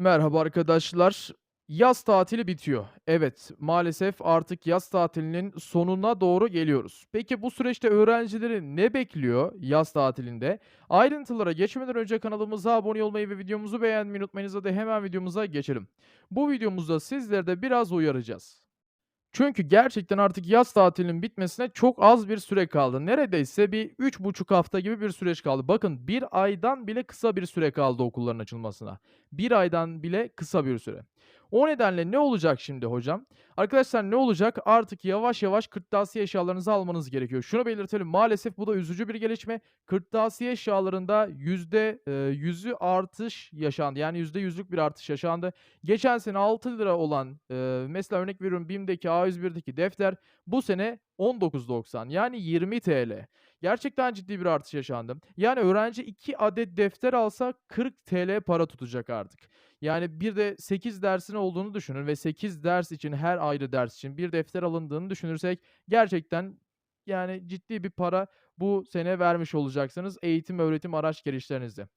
Merhaba arkadaşlar. Yaz tatili bitiyor. Evet, maalesef artık yaz tatilinin sonuna doğru geliyoruz. Peki bu süreçte öğrencileri ne bekliyor yaz tatilinde? Ayrıntılara geçmeden önce kanalımıza abone olmayı ve videomuzu beğenmeyi unutmayınız. Hadi hemen videomuza geçelim. Bu videomuzda sizleri de biraz uyaracağız. Çünkü gerçekten artık yaz tatilinin bitmesine çok az bir süre kaldı. Neredeyse bir üç buçuk hafta gibi bir süreç kaldı. Bakın bir aydan bile kısa bir süre kaldı okulların açılmasına. Bir aydan bile kısa bir süre. O nedenle ne olacak şimdi hocam? Arkadaşlar ne olacak? Artık yavaş yavaş kırtasiye eşyalarınızı almanız gerekiyor. Şunu belirtelim. Maalesef bu da üzücü bir gelişme. Kırtasiye eşyalarında yüzde e, yüzü artış yaşandı. Yani yüzde yüzlük bir artış yaşandı. Geçen sene 6 lira olan, eee, mesela örnek veriyorum BİM'deki, A101'deki defter bu sene 19.90 yani 20 TL. Gerçekten ciddi bir artış yaşandı. Yani öğrenci 2 adet defter alsa 40 TL para tutacak artık. Yani bir de 8 dersin olduğunu düşünün ve 8 ders için her ayrı ders için bir defter alındığını düşünürsek gerçekten yani ciddi bir para bu sene vermiş olacaksınız eğitim öğretim araç girişlerinizde.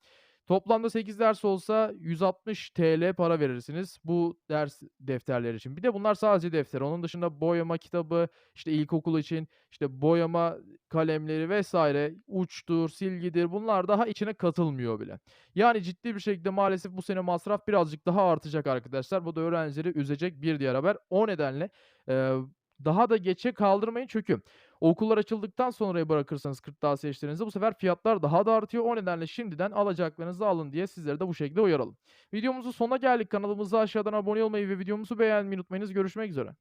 Toplamda 8 ders olsa 160 TL para verirsiniz bu ders defterleri için. Bir de bunlar sadece defter. Onun dışında boyama kitabı, işte ilkokul için işte boyama kalemleri vesaire, uçtur, silgidir bunlar daha içine katılmıyor bile. Yani ciddi bir şekilde maalesef bu sene masraf birazcık daha artacak arkadaşlar. Bu da öğrencileri üzecek bir diğer haber. O nedenle, daha da geçe kaldırmayın çünkü okullar açıldıktan sonraya bırakırsanız kırtasiye işlerinizi bu sefer fiyatlar daha da artıyor. O nedenle şimdiden alacaklarınızı alın diye sizleri de bu şekilde uyaralım. Videomuzun sonuna geldik. Kanalımıza aşağıdan abone olmayı ve videomuzu beğenmeyi unutmayınız. Görüşmek üzere.